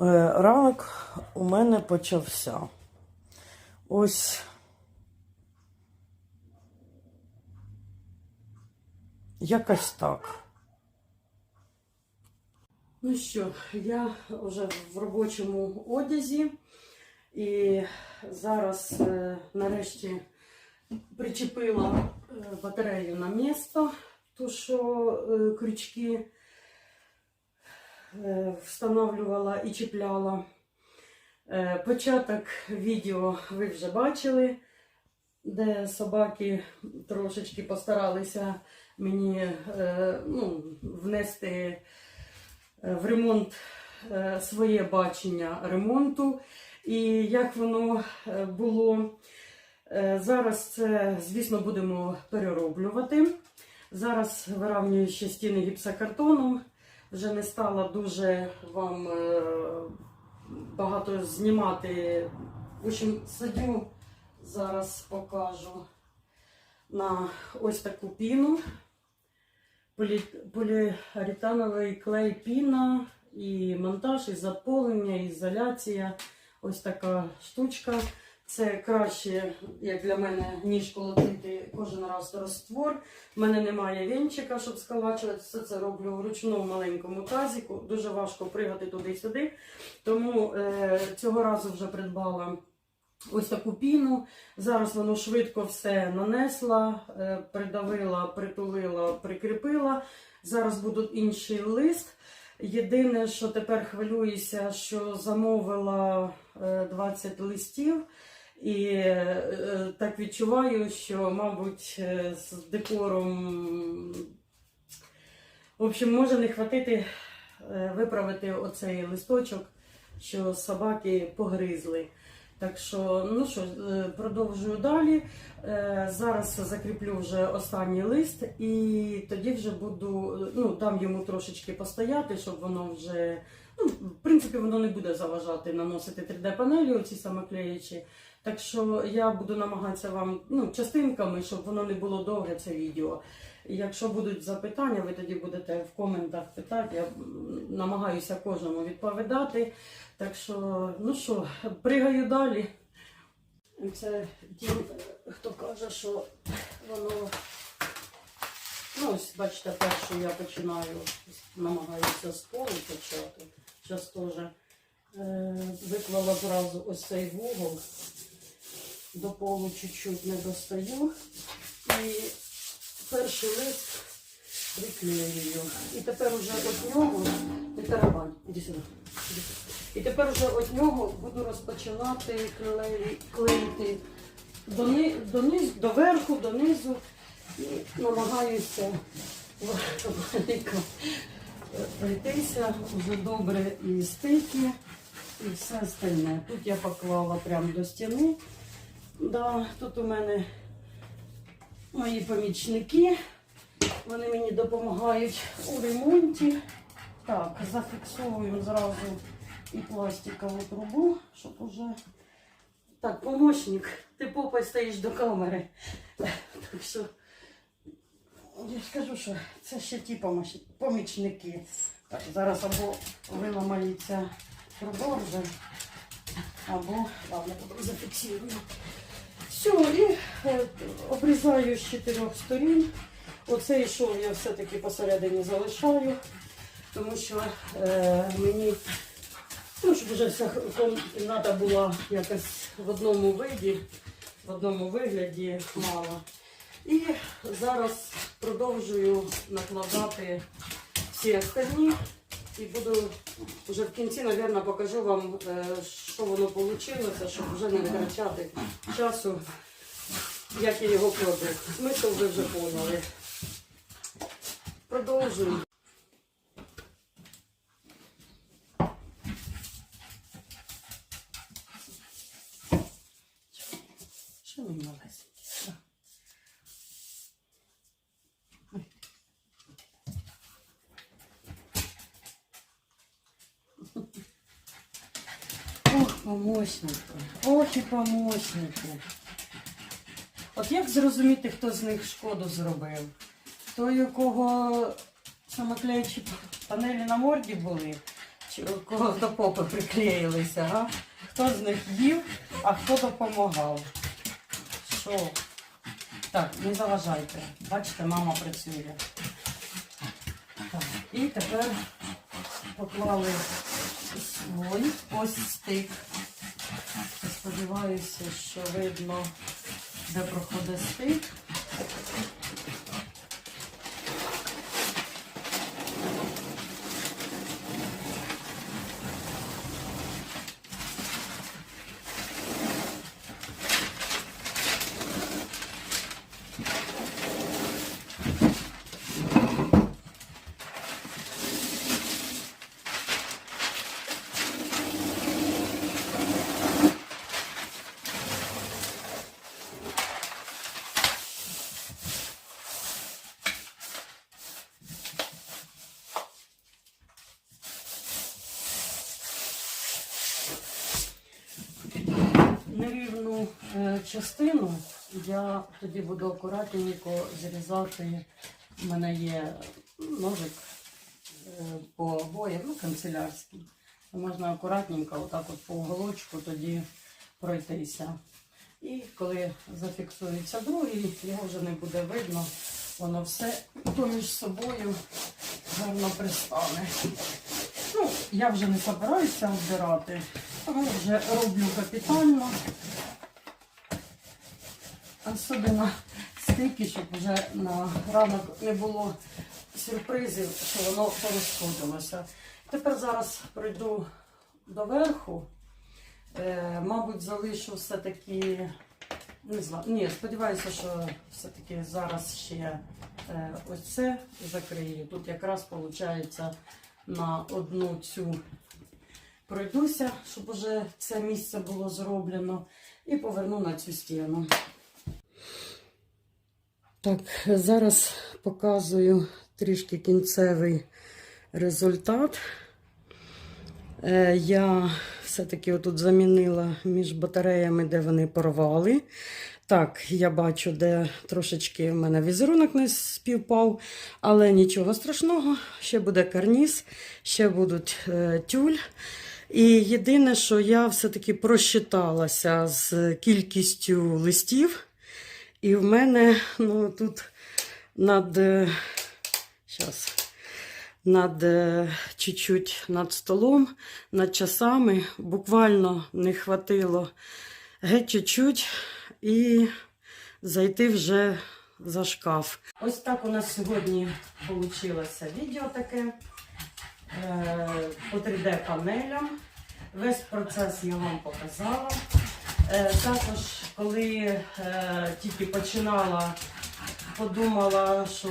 Е, Ранок у мене почався. Ось якось так. Ну що, я вже в робочому одязі і зараз е, нарешті причепила е, батарею на місто, ту, що крючки встановлювала і чіпляла. Е, Початок відео ви вже бачили, де собаки трошечки постаралися мені е, ну, внести е, в ремонт е, своє бачення ремонту. І як воно е, було. Е, Зараз це, звісно, будемо перероблювати. Зараз виравнюю ще стіни гіпсокартоном. Вже не стала дуже вам е, багато знімати. В общем, садю, зараз покажу на ось таку піну. Полі, поліаретановий клей піна, і монтаж, і заполнення, і ізоляція. Ось така штучка. Це краще, як для мене, ніж колотити кожен раз розтвор. У мене немає вінчика, щоб сколачувати. Все це роблю вручну в маленькому тазіку. Дуже важко пригати туди-сюди. Тому е, цього разу вже придбала ось таку піну. Зараз воно швидко все нанесла, е, придавила, притулила, прикріпила. Зараз буде інший лист. Єдине, що тепер хвилююся, що замовила е, 20 листів. І е, так відчуваю, що, мабуть, е, з декором, в общем, може не хватити е, виправити оцей листочок, що собаки погризли. Так що, ну що, е, продовжую далі. Е, Зараз закріплю вже останній лист, і тоді вже буду, е, ну, дам йому трошечки постояти, щоб воно вже, ну, в принципі, воно не буде заважати наносити 3D-панелі, оці самоклеючі. Так що я буду намагатися вам ну, частинками, щоб воно не було довге це відео. Якщо будуть запитання, ви тоді будете в коментах питати. Я намагаюся кожному відповідати. Так що, ну що, пригаю далі. Це ті, хто каже, що воно. Ну, ось, бачите, першу я починаю, намагаюся з полу почати. Зараз теж е, виклала зразу ось цей вугол. До полу чуть-чуть не достаю. І перший лист приклеюю. І тепер уже від нього, не тарабань, іди сюди. І тепер вже від нього буду розпочинати клеї- клеїти дони, дониз, доверху, донизу. І намагаюся пройтися вже добре і стики, і все остальне. Тут я поклала прямо до стіни. Да, тут у мене мої помічники. Вони мені допомагають у ремонті. Так, зафіксовуємо зразу і пластикову трубу, щоб уже. Так, помощник, ти попай стоїш до камери. Так що я ж кажу, що це ще ті помічники. Так, зараз або виламається труба вже, або ладно, зафіксую. Все, і е, обрізаю з чотирьох сторін. Оцей шов я все-таки посередині залишаю, тому що е, мені, ну, щоб вже вся кімната була якось в одному виді, в одному вигляді мала. І зараз продовжую накладати всі остальні. І буду вже в кінці, мабуть, покажу вам, е, що воно вийшло, щоб вже не витрачати часу, як я його кладу. Смисл ви вже поняли. Продовжую. Що мені малесеньке? Ох, помощники, ох і помощники. От як зрозуміти, хто з них шкоду зробив? Той, у кого самоклеючі панелі на морді були, чи у кого до попи приклеїлися, а? Хто з них їв, а хто допомагав? Що? Так, не заважайте. Бачите, мама працює. Так, і тепер поклали свой ось стик. Сподіваюся, що видно, де проходить стик. нерівну е, частину я тоді буду акуратненько зрізати. У мене є ножик е, по обоям, ну, канцелярський. Можна акуратненько, отак от по уголочку тоді пройтися. І коли зафіксується другий, його вже не буде видно, воно все поміж собою гарно пристане. Ну, я вже не збираюся обдирати, тому вже роблю капітально. Особливо стики, щоб вже на ранок не було сюрпризів, що воно порозходилося. Тепер зараз прийду до верху. Е, мабуть, залишу все-таки. Не знаю. Ні, сподіваюся, що все-таки зараз ще е, ось це закрию. Тут якраз виходить на одну цю пройдуся, щоб уже це місце було зроблено, і поверну на цю стіну. Так, зараз показую трішки кінцевий результат. Е, Я все-таки отут замінила між батареями, де вони порвали. Так, я бачу, де трошечки в мене візерунок не співпав, але нічого страшного, ще буде карніз, ще будуть е, тюль. І єдине, що я все-таки просчиталася з кількістю листів. І в мене ну, тут над, е, щас, над е, чуть-чуть над столом, над часами буквально не хватило геть чуть-чуть і зайти вже за шкаф. Ось так у нас сьогодні вийшло відео таке е, по 3D панелям. Весь процес я вам показала. Е, Також, коли е, тільки починала, подумала, що,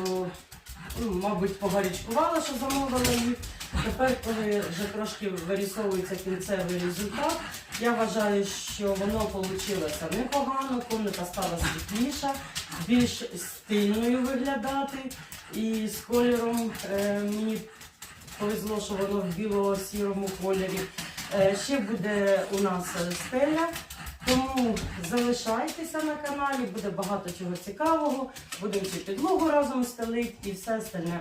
ну, мабуть, погарячкувала, що замовила їх. Тепер, коли вже трошки вирісовується кінцевий результат, я вважаю, що воно вийшло непогано, комната стала світліша, більш стильною виглядати. І з кольором е, мені повезло, що воно в біло-сірому кольорі. Е, Ще буде у нас стеля, тому залишайтеся на каналі, буде багато чого цікавого. Будемо цю підлогу разом стелити і все остальне.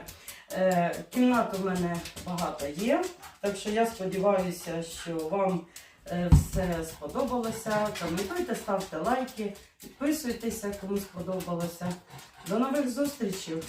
Е, Кімнат у мене багато є, так що я сподіваюся, що вам е, все сподобалося. Коментуйте, ставте лайки, підписуйтеся, кому сподобалося. До нових зустрічей!